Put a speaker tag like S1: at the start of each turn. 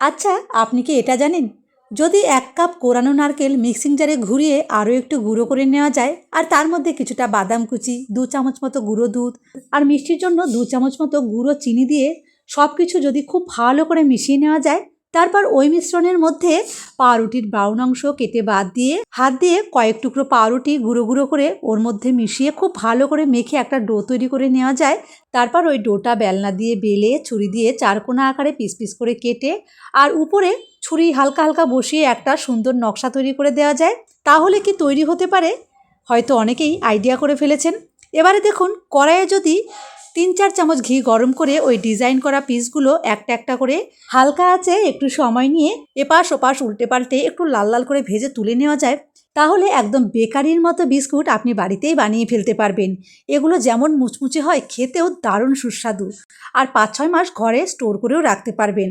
S1: আচ্ছা আপনি কি এটা জানেন? যদি এক কাপ কোরানো নারকেল মিক্সিং জারে ঘুরিয়ে আরও একটু গুঁড়ো করে নেওয়া যায়, আর তার মধ্যে কিছুটা বাদাম কুচি, দু চামচ মতো গুঁড়ো দুধ, আর মিষ্টির জন্য দু চামচ মতো গুঁড়ো চিনি দিয়ে সব কিছু যদি খুব ভালো করে মিশিয়ে নেওয়া যায় তারপর ওই মিশ্রণের মধ্যে পাউরুটির ব্রাউন অংশ কেটে বাদ দিয়ে হাত দিয়ে কয়েক টুকরো পাউরুটি গুঁড়ো গুঁড়ো করে ওর মধ্যে মিশিয়ে খুব ভালো করে মেখে একটা ডো তৈরি করে নেওয়া যায়। তারপর ওই ডোটা বেলনা দিয়ে বেলে, ছুরি দিয়ে চারকোনা আকারে পিস পিস করে কেটে আর উপরে ছুরি হালকা হালকা বসিয়ে একটা সুন্দর নকশা তৈরি করে দেওয়া যায়। তাহলে কি তৈরি হতে পারে? হয়তো অনেকেই আইডিয়া করে ফেলেছেন। এবারে দেখুন, কড়াইয়ে যদি তিন চার চামচ ঘি গরম করে ওই ডিজাইন করা পিসগুলো একটা একটা করে হালকা আছে, একটু সময় নিয়ে এপাশ ওপাশ উল্টে পাল্টে একটু লাল লাল করে ভেজে তুলে নেওয়া যায়। তাহলে একদম বেকারির মতো বিস্কুট আপনি বাড়িতেই বানিয়ে ফেলতে পারবেন। এগুলো যেমন মুচমুচে হয়, খেতেও দারুণ সুস্বাদু। আর পাঁচ ছয় মাস ঘরে স্টোর করেও রাখতে পারবেন।